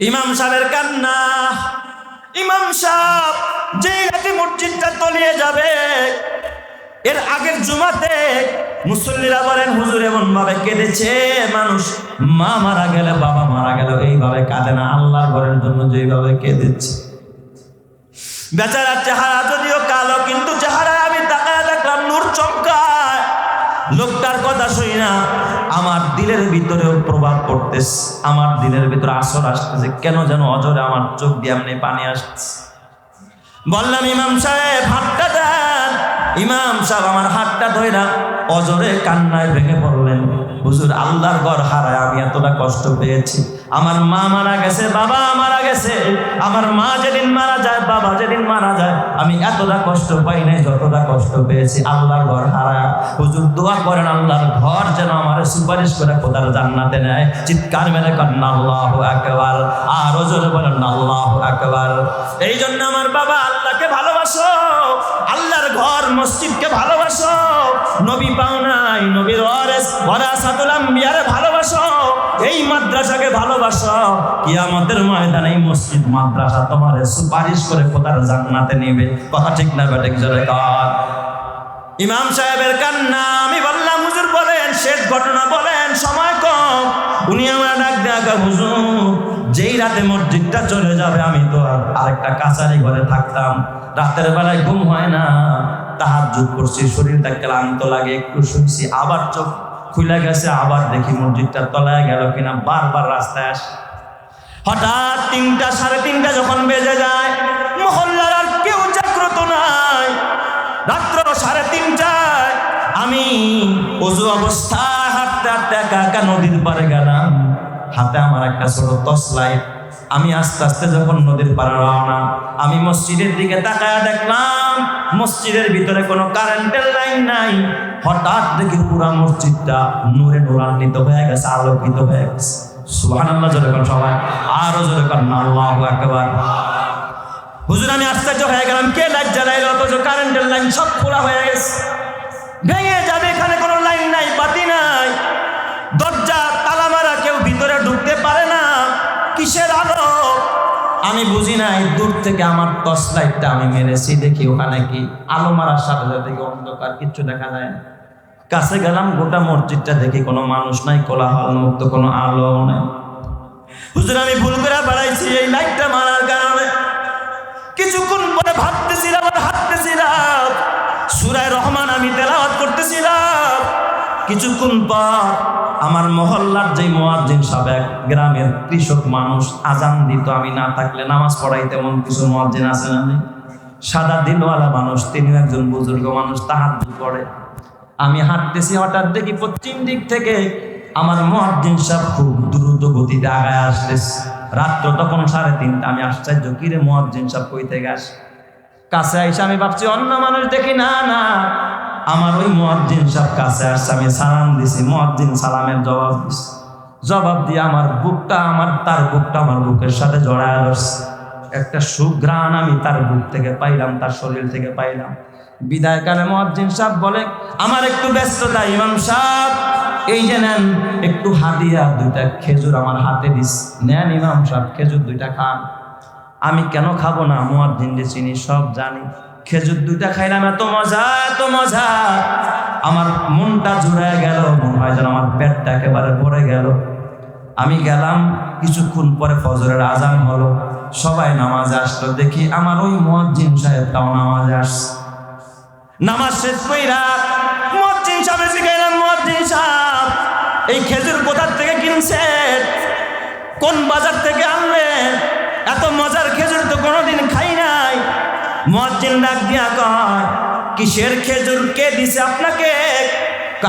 ইমাম সাহেবের কান্না। ইমাম সাহেব যেই রাতে মসজিদটা তলিয়ে যাবে, এর আগের জুমাতে মুসল্লিরা বলেন, হুজুর এমন ভাবে কেঁদেছে মানুষ। মা মারা গেলে, বাবা মারা গেল এইভাবে কাঁদে না। আল্লাহর ঘরের জন্য যেইভাবে কেঁদেছে। বেচারার চেহারা যদিও কালো, কিন্তু চেহারা লোকটার কথা শুনি না, আমার দিলের ভিতরে প্রভাব পড়তেছে। আমার দিলের ভিতরে আসর আসতেছে। কেন যেন অজরে আমার চোখ দিয়ে এমনি পানি আসতেছে বললাম, ইমাম সাহেব, হাতটা দেন। ইমাম সাহেব আমার হাতটা ধরে অজরে কান্নায় ভেঙে পড়লেন। হুজুর, আল্লাহর ঘর হারায়, আমি এতটা কষ্ট পেয়েছি। আমার মা মারা গেছে, বাবা মারা গেছে। আমার মা যেদিন মারা যায়, বাবা যেদিন মারা যায়, আমি এতটা কষ্ট পাই নাই, যতটা কষ্ট পেয়েছি, আল্লাহর ঘর হারায়। হুজুর, দোয়া করেন, আল্লাহর ঘর যেন আমার সুপারিশ করে কোথাও জান্নাতে নেয়। চিৎকার মেরে কন্যা আল্লাহ একবার আরও জোরে বলেন, আল্লাহ একবার এই জন্য আমার বাবা আল্লাহকে ভালোবাসো, আল্লাহর ঘর মসজিদকে ভালোবাসো। নবী পাও নাই নবীর ওয়ারেস। ওয়ারাসাতুল আম্বিয়ারে ভালোবাসো, এই মাদ্রাসাকে ভালোবাসো। কিয়ামতের ময়দানে এই মসজিদ মাদ্রাসা তোমার সুপারিশ করে কোথার জান্নাতে নেবে। কথা ঠিক না বেটে জোরে কর। ইমাম সাহেবের কান্না, আমি বললাম, হুজুর বলেন, শেষ ঘটনা বলেন, সময় কম। উনি আমার ডাক দেখা হুজুর যেই রাতে মসজিদটা চলে যাবে, আমি তো আর আরেকটা কাছারি ঘরে থাকতাম। রাতের বেলায় ঘুম হয় না। তাহার যুগ করছি, শরীরটা ক্লান্ত লাগে, একটু শুনছি আবার চোখ খুলে গেছে, আবার দেখি মসজিদটা তলায় গেল কিনা, বারবার রাস্তায় আসে। হঠাৎ তিনটা, সাড়ে তিনটা যখন বেজে যায়, মহল্লার আর কেউ জাগ্রত নাই। রাত্র সাড়ে তিনটায় আমি অজু অবস্থায় হাঁটতে হাঁটতে একা একা নদীর পারে গেলাম। হাতে আমার একটা ছোট টর্চলাইট আমি আস্তে আস্তে যখন নদীর পাড়ে রওনা, আমি মসজিদের দিকে তাকায় দেখলাম, মসজিদের ভিতরে কোনো কারেন্টের লাইন নাই। হঠাৎ দেখি পুরা মসজিদটা নূরে নূরান্বিত হয়ে গেছে, আলোকিত হয়ে গেছে। সুবহানাল্লাহ, জোরে কোন সবাই। আরও জোরে কোন আল্লাহু আকবার। হুজুর, আমি আশ্চর্য হয়ে গেলাম, কে লাইট জ্বালাইল, অথচ কারেন্টের লাইন সব খোলা হয়ে গেছে। ভেঙে যাবে এখানে কোনো লাইন নাই, বাতি নাই। দরজা আমি বুঝি নাই, দূর থেকে আমার টর্চ লাইটটা আমি মেরেছি, দেখি ওখানে কি আলো মারার সাথে সাথে অন্ধকার, কিচ্ছু দেখা যায় না। কাছে গেলাম, গোটা মসজিদটা দেখি কোনো মানুষ নাই, কোলাহল মুক্ত, কোনো আলো নাই। হুজুর, আমি ভুল করে বাড়াইছি, এই লাইটটা মারার কারণে। কিছুক্ষণ পরে ভাবতেছিলাম হাঁটতেছিলাম। সুরায় রহমান আমি তেলাওয়াত করতেছিলাম কিছুক্ষণ পর আমার মহল্লার যে মোয়াজ্জিন সাবেক গ্রামের কৃষক মানুষ আজান দিত, আমি না থাকলে নামাজ পড়াই তেমন কিছু মোয়াজ্জিন আছেন না সাদা দিনওয়ালা মানুষ, তিনিও একজন বুজুর্গ মানুষ তাহার পড়ে। আমি হাঁটতেছি হঠাৎ দেখি পশ্চিম দিক থেকে আমার মহাদ্দিন সাহেব খুব দ্রুত গতিতে আগায় আসতেছে। রাত্র তখন সাড়ে তিনটা, আমি আশ্চর্য, কিরে মহাদ্দিন সাহেব, কই থেকে আসে কাছে আইসে আমি ভাবছি, অন্য মানুষ দেখি, না না আমার ওই মহাদ্দিন সাহেব কাছে আসছে, আমি সালাম দিছি। মহাদ্দিন সালামের জবাব দিছি। জবাব দিয়ে আমার বুকটা আমার, তার বুকটা আমার বুকের সাথে জড়ায় ধরছে। একটা সুঘ্রাণ আমি তার বুক থেকে পাইলাম, তার শরীর থেকে পাইলাম। বিদায় বিদায়কালে মহাজ্জিন সাহেব বলে, আমার একটু ব্যস্ততা, ইমাম সাহেব। এই যে নেন, একটু হাদিয়া দুইটা খেজুর আমার হাতে দিস। নেন, ইমাম সাহেব, খেজুর দুইটা খান। আমি কেন খাব না? মুয়াজ্জিন যে চিনি, সব জানি। খেজুর দুইটা খাইলাম, এত মজা এত মজা। আমার মনটা জুড়ে গেল, মনে হয় যেন আমার পেটটা একেবারে ভরে গেল। আমি গেলাম, কিছুক্ষণ পরে ফজরের আজান হলো। সবাই নামাজে আসলো, দেখি আমার ওই মুয়াজ্জিন সাহেবটাও নামাজে আসছে। নামাজ শেষ কইরা মুয়াজ্জিন সাহেব শিখাইলাম মুয়াজ্জিন সাহেব, এই খেজুর কোথার থেকে কিনছেন? কোন বাজার থেকে আনলেন? এত মজার খেজুর তো কোনোদিন খাই নাই। মুয়াজ্জিন ডাক দিয়া কয়, কিসের খেজুর? কে দিছে আপনাকে?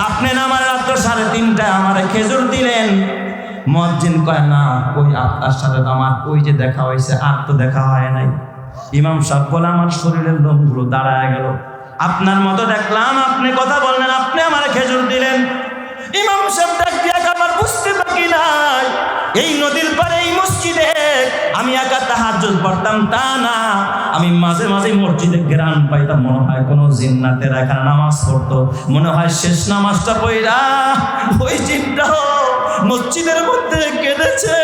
আপনি না আমার রাত্র সাড়ে তিনটায় আমার খেজুর দিলেন। মজ্জিন কয়, না, ওই আপনার সাথে আমার, ওই যে দেখা হয়েছে, আর তো দেখা হয় নাই। ইমাম সাহেব বলে, আমার শরীরের লোমগুলো দাঁড়ায় গেল। আপনার মতো দেখলাম, আপনি কথা বললেন, আপনি আমার খেজুর দিলেন। ইমাম সাহেব দিয়া আমার বুঝতে বাকি নাই। এই নদীর পারে এই মসজিদে আমি একা তাহাজুদ পড়তাম তা না। আমি মাঝে মাঝে মসজিদে গ্রাম পাইতাম। মনে হয় কোন জিন্নাতের এখানে নামাজ পড়তো। মনে হয় শেষ নামাজটা পড়া ওই জিনটাও মসজিদের মধ্যে কেঁদেছে।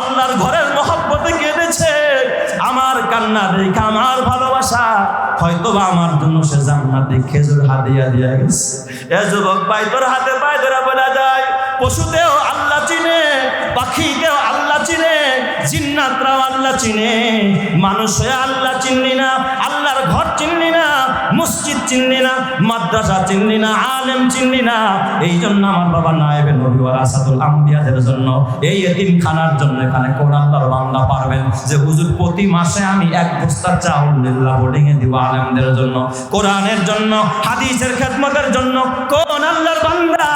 আল্লাহর ঘরের মহব্বতে কেঁদেছে। আমার কান্না দেখ, আমার ভালোবাসা। হয়তো বা আমার জন্য সে জান্নাতে খেজুর হাতিয়া দিয়া গেছে। এ যুবক পাই তোর হাতে পায় ধরা বলা যায়, পশুতেও আল্লাহ চিনে পাখিকে চিনে, মানুষ হয়ে আল্লাহ চিনলি না, আল্লাহর ঘর চিনলি না, মসজিদ চিনলি না, মাদ্রাসা চিনলি না, আলেম চিনলি না। এই জন্য আমার বাবা নায়েবে নবী ওয়া আসাদুল আম্বিয়াদের জন্য এই এতিমখানার জন্য এখানে কোন আল্লাহর বান্দা পারবেন যে, হুজুর, প্রতি মাসে আমি এক বস্তা চাউল লিল্লাহ বোর্ডিং এ দিব আলেমদের জন্য। কোরআনের জন্য, হাদিসের খেদমতের জন্য। কোন আল্লাহর বান্দা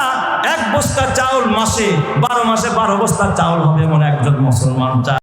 এক বস্তা চাউল মাসে, বারো মাসে বারো বস্তা চাউল হবে এমন একজন মুসলমান চায়